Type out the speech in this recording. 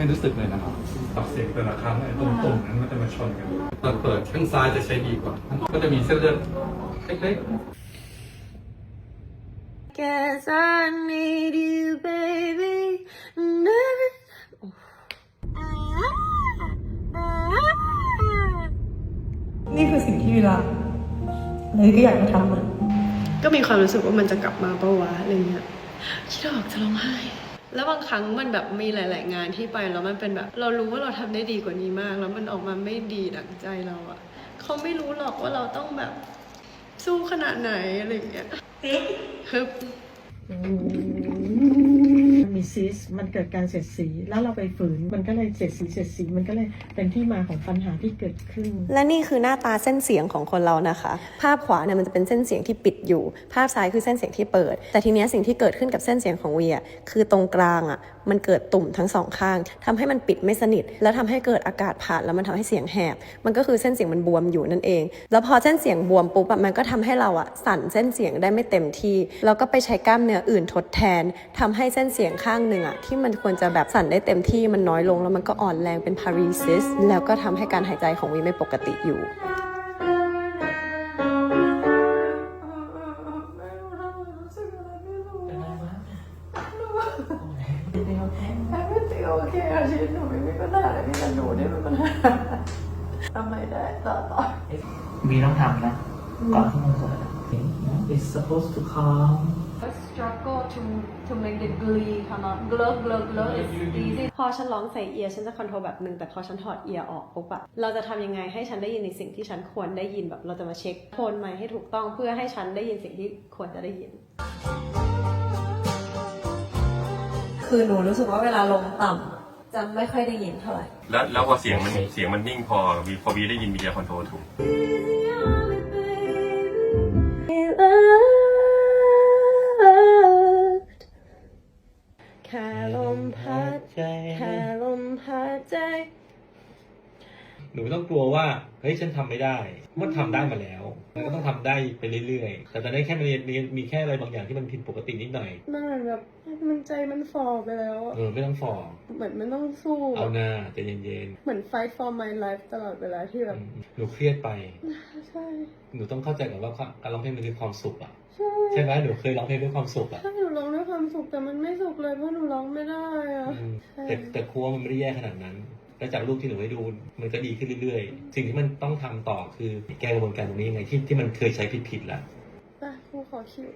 ให้รู้สึกเลยนะครับตับเสียงแต่ละครั้งไอ้ตรงตุ่มนั้นมันจะมาชนกันตอนเปิดข้างซ้ายจะใช้ดีกว่า ก็จะมีเส้นเลือดเล็ก Guess I need you, baby. Never. นี่คือสิ่งที่วิรักเลยก็อยากจะทำมัน ก็มีความรู้สึกว่ามันจะกลับมาปะวะอะไรเงี้ย คิดออกจะร้องไห้ แล้วบางครั้งมันแบบมีหลาย ๆ งานที่ไปแล้วมันเป็นแบบ เรารู้ว่าเราทำได้ดีกว่านี้มาก แล้วมันออกมาไม่ดีดั่งใจเราอะเขาไม่รู้หรอกว่าเราต้องแบบสู้ขนาดไหนอะไรเงี้ยฮึบมัน มีซิสมันเกิดการเสียดสี แล้วเราไปฝืน มันก็เลยเสียดสีเสียดสี มันก็เลยเป็นที่มาของปัญหาที่เกิดขึ้น และนี่คือหน้าตาเส้นเสียงของคนเรานะคะ ภาพขวาเนี่ยมันจะเป็นเส้นเสียงที่ปิดอยู่ ภาพซ้ายคือเส้นเสียงที่เปิด แต่ทีเนี้ยสิ่งที่เกิดขึ้นกับเส้นเสียงของวีอะคือตรงกลางอะ มันเกิดตุ่มทั้งสองข้างทำให้มันปิดไม่สนิท แล้วทำให้เกิดอากาศผ่านแล้วมันทำให้เสียงแหบ มันก็คือเส้นเสียงมันบวมอยู่นั่นเอง แล้วพอเส้นเสียงบวมปุ๊บมันก็ทำให้เราอะสั่นเส้นเสียงได้ไม่เต็มที่แล้วก็ไปใช้กล้ามเนื้ออื่นทดแทนทำให้เส้นเสียงข้างหนึ่งอะที่มันควรจะแบบสั่นได้เต็มที่มันน้อยลงแล้วมันก็อ่อนแรงเป็น paresis แล้วก็ทำให้การหายใจของวีไม่ปกติอยู่ Everything okay อะชีวิตหนูไม่มีปัญหาอะไรมีแต่หนูเนี่ยมีปัญหาทำไมได้ต่อต่อ มีต้องทำนะก่อนที่มันจะ It's supposed to calm struggle to to make the glee ค่ะเนาะ glug glug glug is easy พอฉันร้องใส่เอียร์ฉันจะคอนโทรลแบบหนึ่งแต่พอฉันถอดเอียร์ออกปุ๊บอะเราจะทำยังไงให้ฉันได้ยินในสิ่งที่ฉันควรได้ยินแบบเราจะมาเช็คโทนไมค์ให้ถูกต้องเพื่อให้ฉันได้ยินสิ่งที่ควรจะได้ยิน คือหนูรู้สึกว่าเวลาลงต่ำจะไม่ค่อยได้ยินเท่าไหร่ แล้วแล้วพอเสียงมันเสียงมันนิ่งพอวีพอวีได้ยินมีเดียคอนโทรลถูก แค่ลมพัดแค่ลมพัดใจ หนูไม่ต้องกลัวว่า เฮ้ย ฉันทำไม่ได้ มันทำได้มาแล้ว มันก็ต้องทำได้ไปเรื่อยๆ แต่ตอนนี้แค่มันมีมีแค่อะไรบางอย่างที่มันผิดปกตินิดหน่อยมันเหมือนแบบมันใจมันฟอไปแล้วอะเออไม่ต้องฟอเหมือนมันต้องสู้เอาหน้าใจเย็นเหมือน fight for my life ตลอดเวลาที่ๆแบบอืมหนูเครียดไป ใช่หนูต้องเข้าใจก่อนว่าการร้องเพลงมันคือความสุขอะใช่ใช่ไหมหนูเคยร้องเพลงด้วยความสุขอะถ้าหนูร้องด้วยความสุขแต่มันไม่สุขเลยเพราะหนูร้องไม่ได้อะอืมแต่แต่ครัวมันไม่ได้แย่ขนาดนั้น แล้วจากรูปที่หนูได้ดูมันก็ดีขึ้นเรื่อยๆ สิ่งที่มันต้องทำต่อคือแก้กระบวนการตรงนี้ยังไงที่ที่มันเคยใช้ผิดๆแล้วอะครูขอคิว